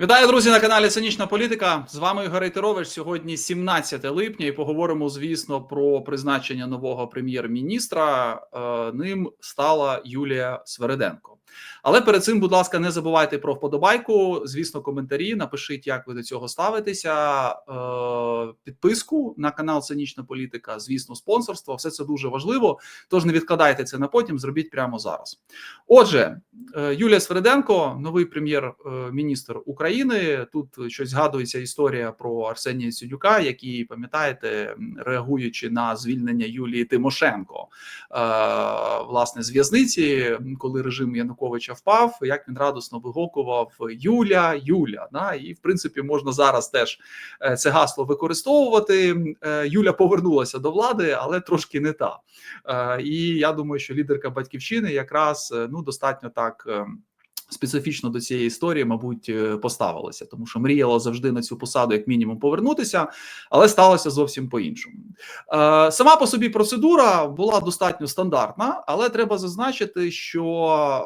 Вітаю, друзі, на каналі Цинічна Політика. З вами Ігор Рейтерович. Сьогодні 17 липня, і поговоримо, звісно, про призначення нового прем'єр-міністра. Е, Ним стала Юлія Свереденко. Але перед цим, будь ласка, не забувайте про вподобайку. Звісно, коментарі. Напишіть, як ви до цього ставитеся. Е, Підписку на канал Цинічна Політика. Звісно, спонсорство. Все це дуже важливо. Тож не відкладайте це на потім. Зробіть прямо зараз. Отже, е, Юлія Свереденко, новий прем'єр-міністр України. Тут щось згадується історія про Арсенія Сюдюка, який пам'ятаєте, реагуючи на звільнення Юлії Тимошенко, е, власне, з в'язниці, коли режим Януковича впав, як він радосно вигукував Юля, Юля. Да? І в принципі можна зараз теж е, це гасло використовувати. Е, Юля повернулася до влади, але трошки не та. І я думаю, що лідерка батьківщини якраз ну достатньо так. Специфічно до цієї історії, мабуть, е, поставилася, тому що мріяла завжди на цю посаду, як мінімум, повернутися, але сталося зовсім по-іншому. Е, Сама по собі процедура була достатньо стандартна, але треба зазначити, що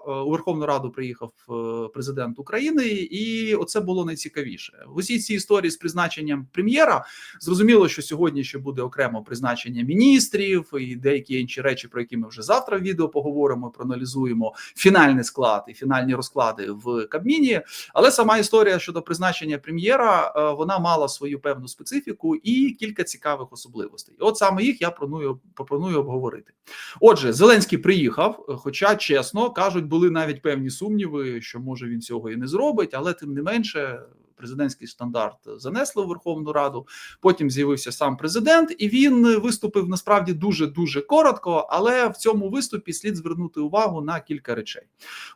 е, у Верховну Раду приїхав е, президент України, і оце було найцікавіше. В усій цій історії з призначенням прем'єра зрозуміло, що сьогодні ще буде окремо призначення міністрів і деякі інші речі, про які ми вже завтра в відео поговоримо, проаналізуємо фінальний склад і фінальні розклади в Кабміні. Але сама історія щодо призначення прем'єра е, вона мала свою певну специфіку і кілька цікавих особливостей. От саме їх я пропоную, пропоную обговорити. Отже, Зеленський приїхав, хоча чесно кажуть, були навіть певні сумніви, що може він цього і не зробить, але тим не менше. Президентський стандарт занесли в Верховну Раду. Потім з'явився сам президент, і він виступив насправді дуже дуже коротко. Але в цьому виступі слід звернути увагу на кілька речей.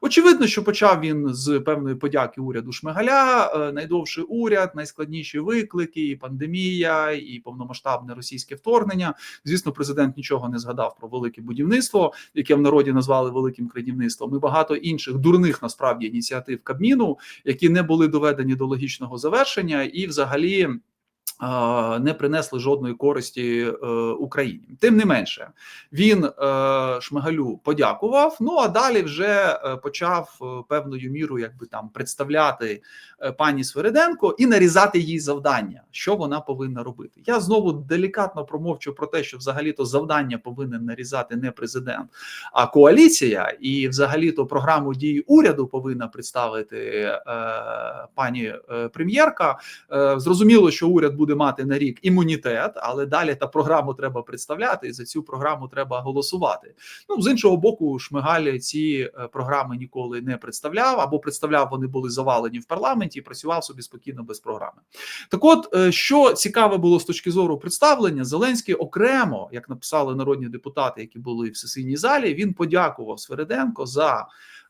Очевидно, що почав він з певної подяки уряду Шмигаля. е, Найдовший уряд, найскладніші виклики, і пандемія, і повномасштабне російське вторгнення. Звісно, президент нічого не згадав про велике будівництво, яке в народі назвали великим крадівництвом, і багато інших дурних насправді ініціатив Кабміну, які не були доведені до логічного завершення, і взагалі. Не принесли жодної користі е, Україні. Тим не менше, він е, Шмигалю подякував. Ну а далі вже е, почав певною мірою, якби там представляти пані Свериденко і нарізати їй завдання, що вона повинна робити. Я знову делікатно промовчу про те, що взагалі-то завдання повинен нарізати не президент, а коаліція, і взагалі-то програму дій уряду повинна представити пані прем'єрка. Зрозуміло, що уряд буде мати на рік імунітет, але далі та програму треба представляти, і за цю програму треба голосувати. Ну з іншого боку, Шмигаль ці е, програми ніколи не представляв або представляв, вони були завалені в парламенті і працював собі спокійно без програми. Так, от е, що цікаве було з точки зору представлення, Зеленський окремо, як написали народні депутати, які були в сесійній залі, він подякував Свериденко за.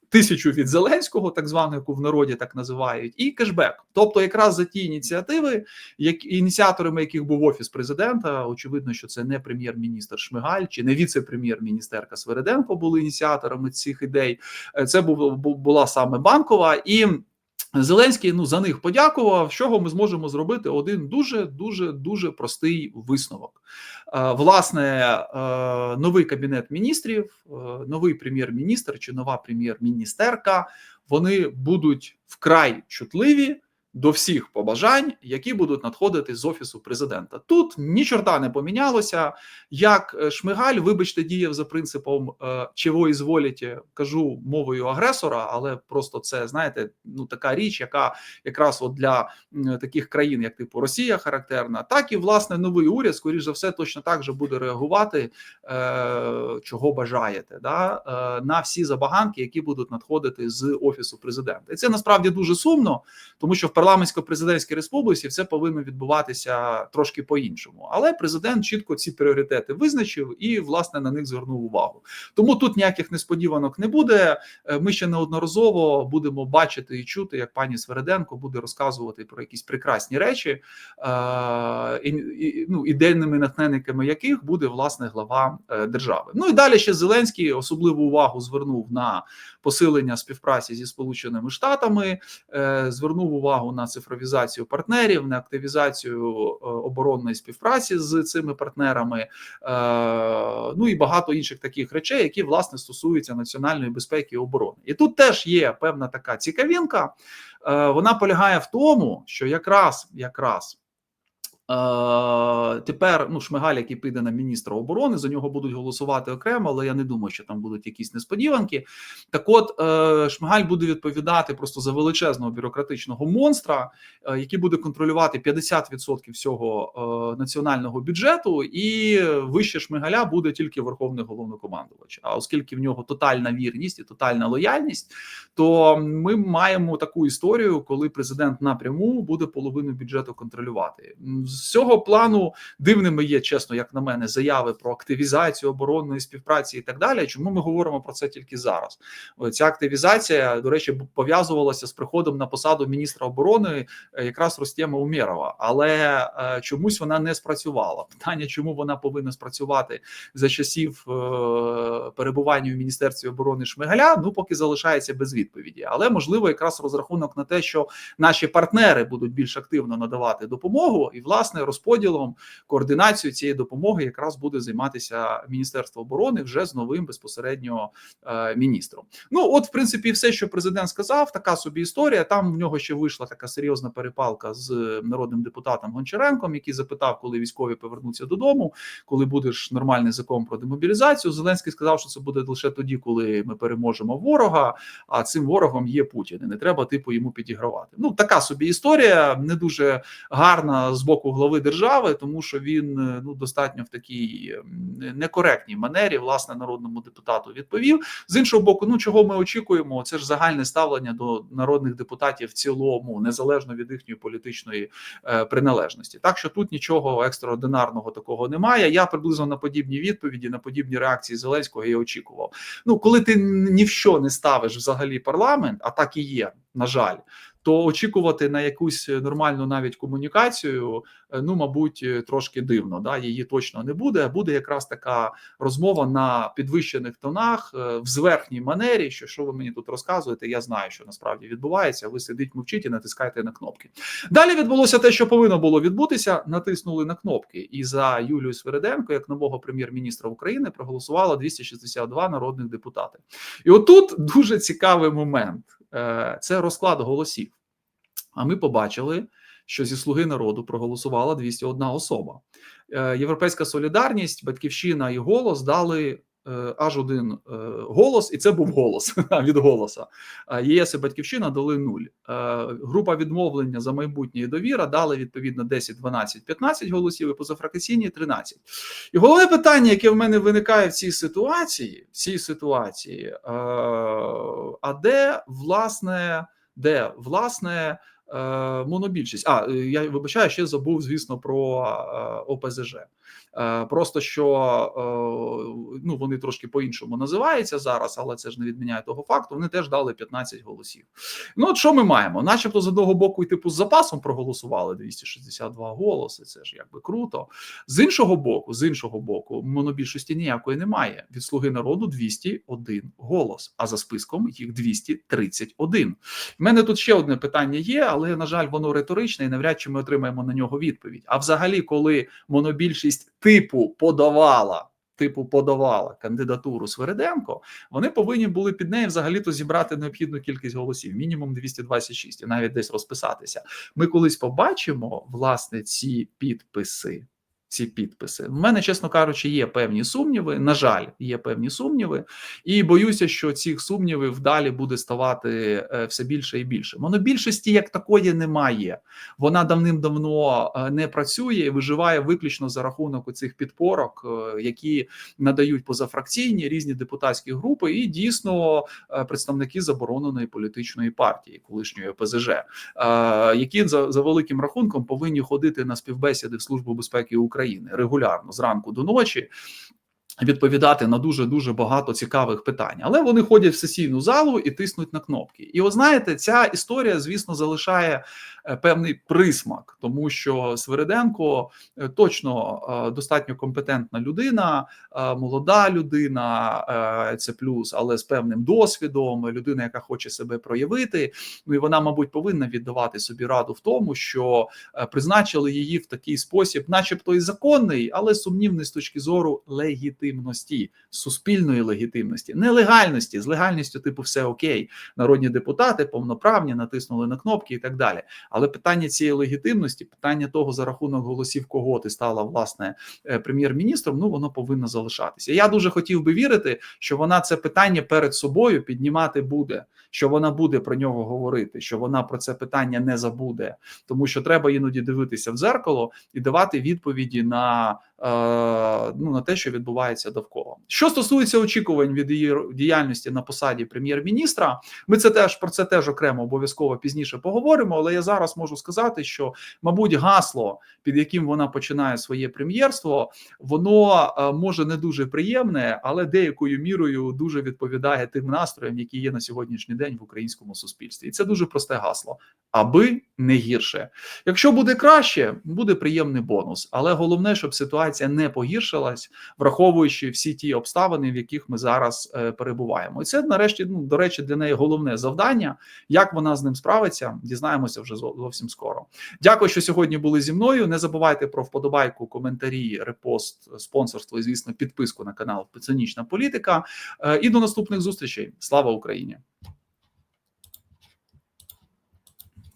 Тисячу від Зеленського, так звану, яку в народі так називають, і кешбек. Тобто, якраз за ті ініціативи, як ініціаторами яких був офіс президента, очевидно, що це не прем'єр-міністр Шмигаль чи не віце-прем'єр-міністерка Свериденко були ініціаторами цих ідей. Е, Це була саме банкова і. Зеленський ну за них подякував. Чого ми зможемо зробити один дуже дуже дуже простий висновок. Е, Власне, е, новий кабінет міністрів, е, новий прем'єр-міністр чи нова прем'єр-міністерка. Вони будуть вкрай чутливі до всіх побажань, які будуть надходити з офісу президента. Тут ні чорта не помінялося. Як е, Шмигаль, вибачте, діяв за принципом е, чого ізволіте, кажу мовою агресора, але просто це знаєте, ну така річ, яка якраз от для таких країн, як типу Росія, характерна, так і власне новий уряд, скоріш за все, точно так же буде реагувати, е, чого бажаєте, да, на всі забаганки, які будуть надходити з офісу президента. І це насправді дуже сумно, тому що в парламентсько-президентській республіці все повинно відбуватися трошки по-іншому. Але президент чітко ці пріоритети визначив і власне на них звернув увагу. Тому тут ніяких несподіванок не буде. Е, Ми ще неодноразово будемо бачити і чути, як пані Свереденко буде розказувати про якісь прекрасні речі, е, і, і, ну, ідейними натхненниками яких буде власне глава е, держави. Ну і далі ще Зеленський особливу увагу звернув на посилення співпраці зі Сполученими Штатами, звернув увагу на цифровізацію партнерів, на активізацію е, оборонної співпраці з цими партнерами, е, ну і багато інших таких речей, які власне стосуються національної безпеки і оборони. І тут теж є певна така цікавінка. Е, вона полягає в тому, що якраз якраз. Е, тепер ну Шмигаль, який піде на міністра оборони, за нього будуть голосувати окремо, але я не думаю, що там будуть якісь несподіванки. Так, от е, Шмигаль буде відповідати просто за величезного бюрократичного монстра, е, який буде контролювати 50% всього національного бюджету, і вище Шмигаля буде тільки верховний головнокомандувач. А оскільки в нього тотальна вірність і тотальна лояльність, то ми маємо таку історію, коли президент напряму буде половину бюджету контролювати з цього плану дивними є, чесно, як на мене, заяви про активізацію оборонної співпраці і так далі. Чому ми говоримо про це тільки зараз? Ця активізація, до речі, пов'язувалася з приходом на посаду міністра оборони е, якраз Ростєма Умєрова, але е, чомусь вона не спрацювала. Питання, чому вона повинна спрацювати за часів е, перебування в міністерстві оборони Шмигаля, ну поки залишається без відповіді. Але можливо, якраз розрахунок на те, що наші партнери будуть більш активно надавати допомогу, і власне власне розподілом координацією цієї допомоги якраз буде займатися Міністерство оборони вже з новим безпосередньо е, міністром. Ну от, в принципі, все, що президент сказав, така собі історія. Там в нього ще вийшла така серйозна перепалка з народним депутатом Гончаренком, який запитав, коли військові повернуться додому, коли будеш нормальний закон про демобілізацію. Зеленський сказав, що це буде лише тоді, коли ми переможемо ворога. А цим ворогом є Путін. і Не треба типу йому підігравати. Ну така собі історія не дуже гарна з боку глави держави, тому що він е, ну достатньо в такій некоректній манері власне народному депутату відповів. З іншого боку, ну чого ми очікуємо? Це ж загальне ставлення до народних депутатів в цілому, незалежно від їхньої політичної е, приналежності. Так що тут нічого екстраординарного такого немає. Я приблизно на подібні відповіді, на подібні реакції Зеленського і очікував. Ну коли ти ні в що не ставиш взагалі парламент, а так і є, на жаль то очікувати на якусь нормальну навіть комунікацію, е, ну мабуть, е, трошки дивно. Да, її точно не буде. Буде якраз така розмова на підвищених тонах е, в зверхній манері. Що що ви мені тут розказуєте? Я знаю, що насправді відбувається. Ви сидіть, мовчіть і натискайте на кнопки. Далі відбулося те, що повинно було відбутися. Натиснули на кнопки, і за Юлію Свериденко, як нового прем'єр-міністра України, проголосувало 262 народних депутати. І отут дуже цікавий момент. Це розклад голосів. А ми побачили, що зі слуги народу проголосувала 201 особа. Е, Європейська солідарність, батьківщина і голос дали е, аж один е, голос, і це був голос від голоса. ЄС і батьківщина дали нуль. Група відмовлення за майбутнє і довіра дали відповідно 10, 12, 15 голосів, і позафракційні 13. І головне питання, яке в мене виникає в цій ситуації, в цій ситуації, а де власне, де власне. Е, монобільшість. А е, я вибачаю, ще забув, звісно, про е, ОПЗЖ. Просто що ну вони трошки по-іншому називаються зараз, але це ж не відміняє того факту. Вони теж дали 15 голосів. Ну от що ми маємо? Начебто, з одного боку, і типу з запасом проголосували 262 голоси. Це ж якби круто. З іншого боку, з іншого боку, монобільшості ніякої немає. Від слуги народу 201 голос, а за списком їх 231. У мене тут ще одне питання є, але на жаль, воно риторичне, і навряд чи ми отримаємо на нього відповідь. А взагалі, коли монобільшість типу подавала. Типу подавала кандидатуру Свериденко, вони повинні були під нею взагалі-то зібрати необхідну кількість голосів, мінімум 226, і навіть десь розписатися. Ми колись побачимо власне ці підписи ці підписи. У мене, чесно кажучи, є певні сумніви. На жаль, є певні сумніви, і боюся, що цих сумнівів далі буде ставати е, все більше і більше. Монобільшості як такої немає. Вона давним-давно е, не працює і виживає виключно за рахунок цих підпорок, е, які надають позафракційні різні депутатські групи, і дійсно представники забороненої політичної партії, колишньої ОПЗЖ, які за, за великим рахунком повинні ходити на співбесіди в службу безпеки України. України регулярно зранку до ночі. Відповідати на дуже дуже багато цікавих питань, але вони ходять в сесійну залу і тиснуть на кнопки. І от знаєте, ця історія, звісно, залишає е, певний присмак, тому що Свириденко е, точно е, достатньо компетентна людина, молода людина, це плюс, але з певним досвідом, людина, яка хоче себе проявити. Ну і вона, мабуть, повинна віддавати собі раду в тому, що призначили її в такий спосіб, начебто і законний, але сумнівний з точки зору легітимності, суспільної легітимності, нелегальності, з легальністю, типу, все окей, народні депутати повноправні, натиснули на кнопки і так далі. Але питання цієї легітимності, питання того, за рахунок голосів, кого ти стала власне е, прем'єр-міністром, ну воно повинно залишатися. Я дуже хотів би вірити, що вона це питання перед собою піднімати буде, що вона буде про нього говорити, що вона про це питання не забуде, тому що треба іноді дивитися в дзеркало і давати відповіді на, ну, на те, що відбувається довкола. Що стосується очікувань від її діяльності на посаді прем'єр-міністра, ми це теж про це теж окремо обов'язково пізніше поговоримо. Але я зараз можу сказати, що мабуть гасло, під яким вона починає своє прем'єрство, воно е, може не дуже приємне, але деякою мірою дуже відповідає тим настроям, які є на сьогоднішній день в українському суспільстві. І це дуже просте гасло, аби не гірше. Якщо буде краще, буде приємний бонус. Але головне, щоб ситуація не погіршилась, враховуючи всі ті обставини, в яких ми зараз е, перебуваємо. І це нарешті, ну до речі, для неї головне завдання. Як вона з ним справиться, дізнаємося вже зовсім скоро. Дякую, що сьогодні були зі мною. Не забувайте про вподобайку, коментарі, репост, спонсорство і звісно підписку на канал Цинічна політика. Е, І до наступних зустрічей. Слава Україні!